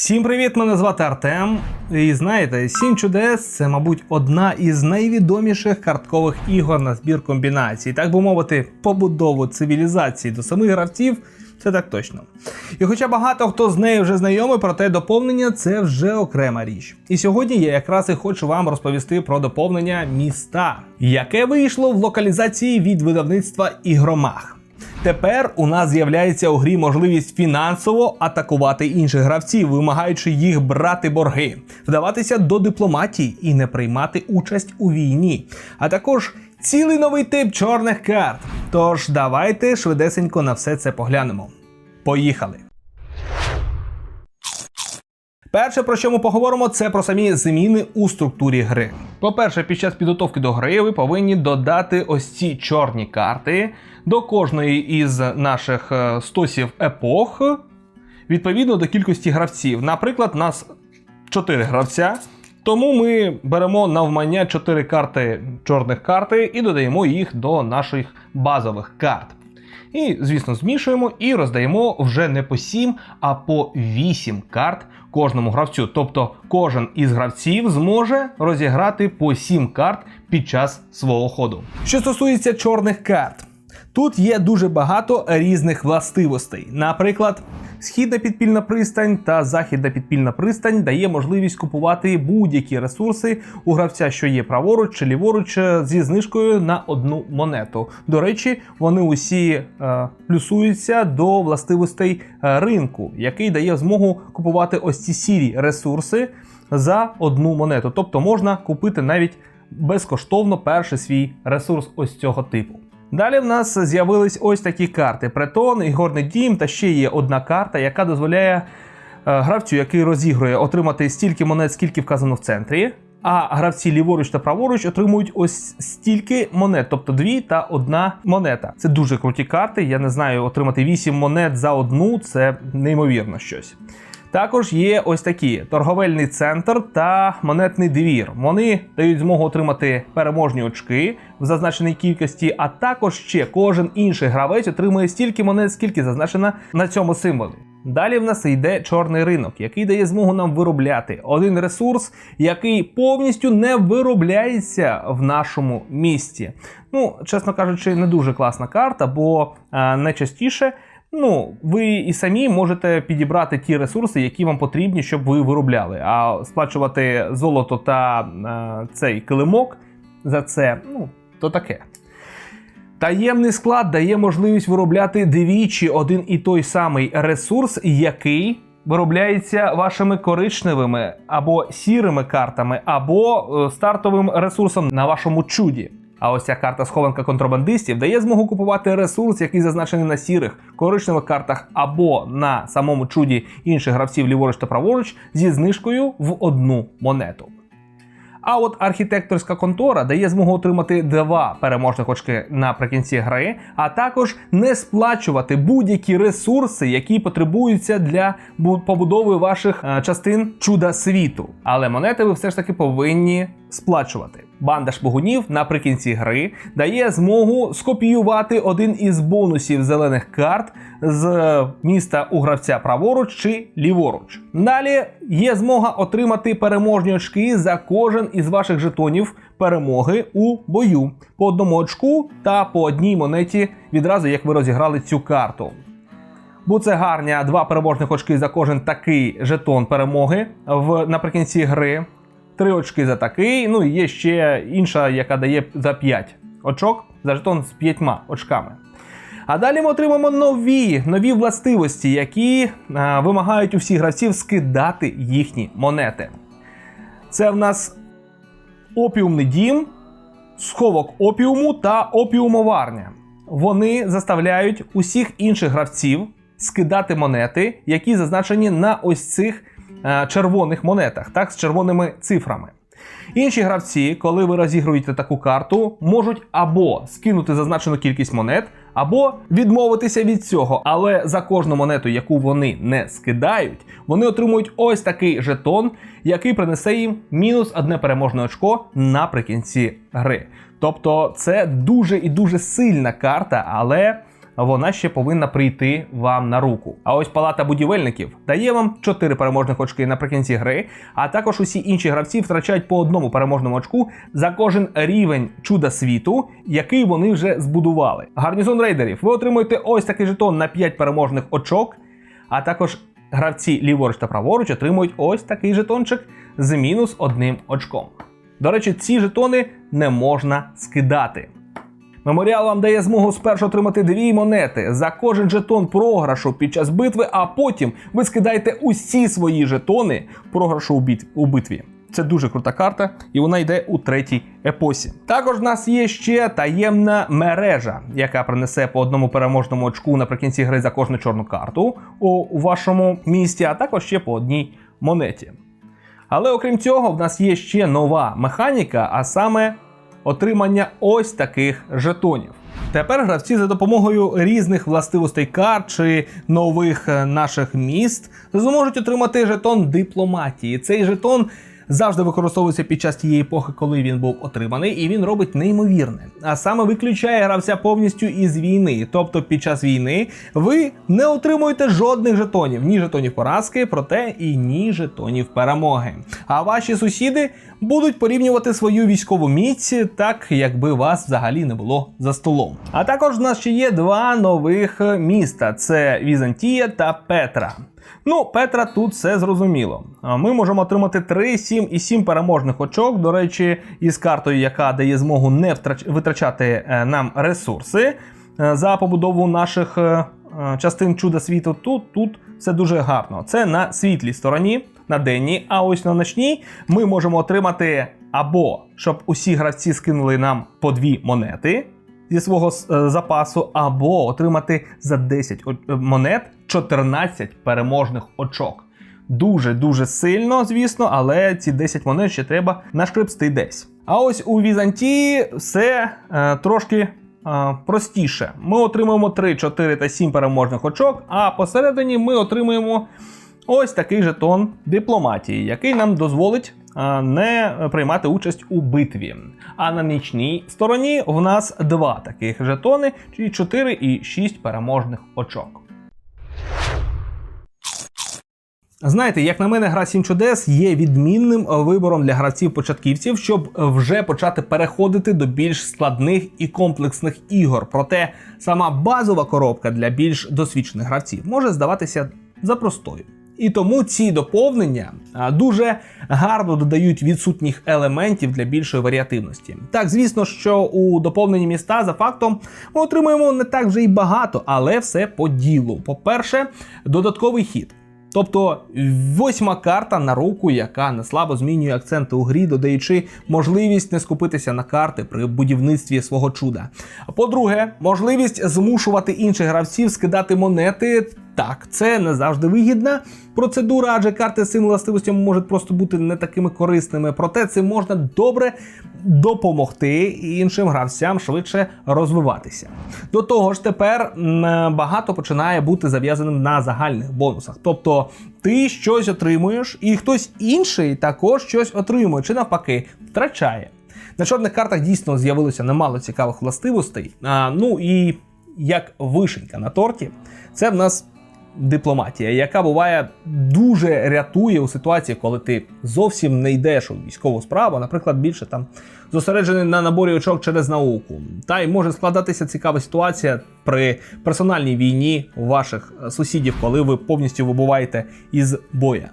Всім привіт! Мене звати Артем. І знаєте, Сім чудес це, мабуть, одна із найвідоміших карткових ігор на збір комбінацій. Так би мовити, побудову цивілізації до самих гравців. Це так точно. І хоча багато хто з нею вже знайомий, проте доповнення це вже окрема річ. І сьогодні я якраз і хочу вам розповісти про доповнення міста, яке вийшло в локалізації від видавництва Ігромах. Тепер у нас з'являється у грі можливість фінансово атакувати інших гравців, вимагаючи їх брати борги, вдаватися до дипломатії і не приймати участь у війні, а також цілий новий тип чорних карт. Тож давайте швидесенько на все це поглянемо. Поїхали! Перше, про що ми поговоримо, це про самі зміни у структурі гри. По-перше, під час підготовки до гри ви повинні додати ось ці чорні карти до кожної із наших е, стосів епох відповідно до кількості гравців. Наприклад, нас 4 гравця. Тому ми беремо навмання 4 карти чорних карти і додаємо їх до наших базових карт. І, звісно, змішуємо і роздаємо вже не по 7, а по 8 карт кожному гравцю. Тобто кожен із гравців зможе розіграти по 7 карт під час свого ходу. Що стосується чорних карт, тут є дуже багато різних властивостей. Наприклад, східна підпільна пристань та західна підпільна пристань дає можливість купувати будь-які ресурси у гравця, що є праворуч чи ліворуч, е, зі знижкою на одну монету. До речі, вони усі е, плюсуються до властивостей е, ринку, який дає змогу купувати ось ці сірі ресурси за одну монету. Тобто можна купити навіть безкоштовно перший свій ресурс ось цього типу. Далі в нас з'явились ось такі карти: Претон, ігорний дім, та ще є одна карта, яка дозволяє е, гравцю, який розігрує, отримати стільки монет, скільки вказано в центрі. А гравці ліворуч та праворуч отримують ось стільки монет, тобто дві та одна монета. Це дуже круті карти. Я не знаю, отримати 8 монет за одну це неймовірно щось. Також є ось такі торговельний центр та монетний двір. Вони дають змогу отримати переможні очки в зазначеній кількості, а також ще кожен інший гравець отримує стільки монет, скільки зазначено на цьому символі. Далі в нас йде чорний ринок, який дає змогу нам виробляти один ресурс, який повністю не виробляється в нашому місті. Ну, чесно кажучи, не дуже класна карта, бо е, найчастіше Ну, ви і самі можете підібрати ті ресурси, які вам потрібні, щоб ви виробляли. А сплачувати золото та е, цей килимок за це, ну, то таке. Таємний склад дає можливість виробляти двічі один і той самий ресурс, який виробляється вашими коричневими або сірими картами, або е, стартовим ресурсом на вашому чуді. А ось ця карта схованка контрабандистів дає змогу купувати ресурс, який зазначений на сірих коричневих картах або на самому чуді інших гравців ліворуч та праворуч зі знижкою в одну монету. А от архітекторська контора дає змогу отримати два переможних очки наприкінці гри, а також не сплачувати будь-які ресурси, які потребуються для побудови ваших е, частин чуда світу. Але монети ви все ж таки повинні сплачувати. Банда шпигунів наприкінці гри дає змогу скопіювати один із бонусів зелених карт з міста у гравця праворуч чи ліворуч. Далі є змога отримати переможні очки за кожен із ваших жетонів перемоги у бою по одному очку та по одній монеті відразу, як ви розіграли цю карту. Буцегарня два переможних очки за кожен такий жетон перемоги в наприкінці гри. Три очки за такий. Ну і є ще інша, яка дає за 5 очок за жетон з 5 очками. А далі ми отримаємо нові, нові властивості, які е, вимагають у всіх гравців скидати їхні монети. Це в нас опіумний дім, сховок опіуму та опіумоварня. Вони заставляють усіх інших гравців скидати монети, які зазначені на ось цих червоних монетах, так, з червоними цифрами. Інші гравці, коли ви розігруєте таку карту, можуть або скинути зазначену кількість монет, або відмовитися від цього. Але за кожну монету, яку вони не скидають, вони отримують ось такий жетон, який принесе їм мінус одне переможне очко наприкінці гри. Тобто це дуже і дуже сильна карта, але вона ще повинна прийти вам на руку. А ось палата будівельників дає вам 4 переможних очки наприкінці гри, а також усі інші гравці втрачають по одному переможному очку за кожен рівень чуда світу, який вони вже збудували. Гарнізон рейдерів, ви отримуєте ось такий жетон на 5 переможних очок, а також гравці ліворуч та праворуч отримують ось такий жетончик з мінус одним очком. До речі, ці жетони не можна скидати. Меморіал вам дає змогу спершу отримати дві монети за кожен жетон програшу під час битви, а потім ви скидаєте усі свої жетони програшу у, битві. Це дуже крута карта, і вона йде у третій епосі. Також в нас є ще таємна мережа, яка принесе по одному переможному очку наприкінці гри за кожну чорну карту у вашому місті, а також ще по одній монеті. Але окрім цього, в нас є ще нова механіка, а саме отримання ось таких жетонів. Тепер гравці за допомогою різних властивостей карт чи нових е, наших міст зможуть отримати жетон дипломатії. Цей жетон завжди використовується під час тієї епохи, коли він був отриманий, і він робить неймовірне. А саме виключає гравця повністю із війни. Тобто під час війни ви не отримуєте жодних жетонів, ні жетонів поразки, проте і ні жетонів перемоги. А ваші сусіди будуть порівнювати свою військову міць, так якби вас взагалі не було за столом. А також в нас ще є два нових міста: це Візантія та Петра. Ну, Петра тут все зрозуміло. Ми можемо отримати 3, 7 і 7 переможних очок. До речі, із картою, яка дає змогу не витрачати е, нам ресурси е, за побудову наших е, частин чуда світу. Тут, тут все дуже гарно. Це на світлій стороні, на денній, а ось на ночній ми можемо отримати або щоб усі гравці скинули нам по дві монети зі свого е, запасу, або отримати за 10 е, монет 14 переможних очок. Дуже дуже сильно, звісно, але ці 10 монет ще треба нашкребсти десь. А ось у Візантії все е, трошки е, простіше. Ми отримуємо 3, 4 та 7 переможних очок, а посередині ми отримуємо ось такий жетон дипломатії, який нам дозволить не приймати участь у битві. А на нічній стороні в нас два таких жетони, чи 4 і 6 переможних очок. Знаєте, як на мене, гра 7 чудес є відмінним вибором для гравців-початківців, щоб вже почати переходити до більш складних і комплексних ігор. Проте сама базова коробка для більш досвідчених гравців може здаватися за простою. І тому ці доповнення дуже гарно додають відсутніх елементів для більшої варіативності. Так, звісно, що у доповнені міста за фактом ми отримуємо не так вже й багато, але все по ділу. По-перше, додатковий хід. Тобто восьма карта на руку, яка не слабо змінює акценти у грі, додаючи можливість не скупитися на карти при будівництві свого чуда. По-друге, можливість змушувати інших гравців скидати монети. Так, це не завжди вигідна процедура, адже карти з цими властивостями можуть просто бути не такими корисними. Проте цим можна добре допомогти іншим гравцям швидше розвиватися. До того ж, тепер багато починає бути зав'язаним на загальних бонусах. Тобто ти щось отримуєш, і хтось інший також щось отримує, чи навпаки втрачає. На чорних картах дійсно з'явилося немало цікавих властивостей. А, ну і як вишенька на торті, це в нас дипломатія, яка буває дуже рятує у ситуації, коли ти зовсім не йдеш у військову справу, наприклад, більше там зосереджений на наборі очок через науку. Та й може складатися цікава ситуація при персональній війні ваших е, сусідів, коли ви повністю вибуваєте із боя.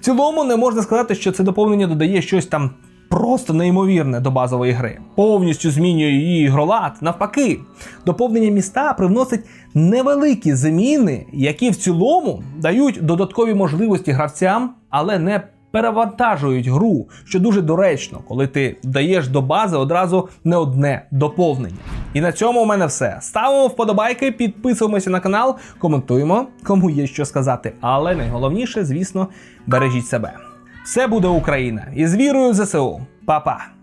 В цілому не можна сказати, що це доповнення додає щось там просто неймовірне до базової гри. Повністю змінює її ігролад. Навпаки, доповнення міста привносить невеликі зміни, які в цілому дають додаткові можливості гравцям, але не перевантажують гру, що дуже доречно, коли ти даєш до бази одразу не одне доповнення. І на цьому у мене все. Ставимо вподобайки, підписуємося на канал, коментуємо, кому є що сказати. Але найголовніше, звісно, бережіть себе. Все буде Україна! І з вірою в ЗСУ. Па-па!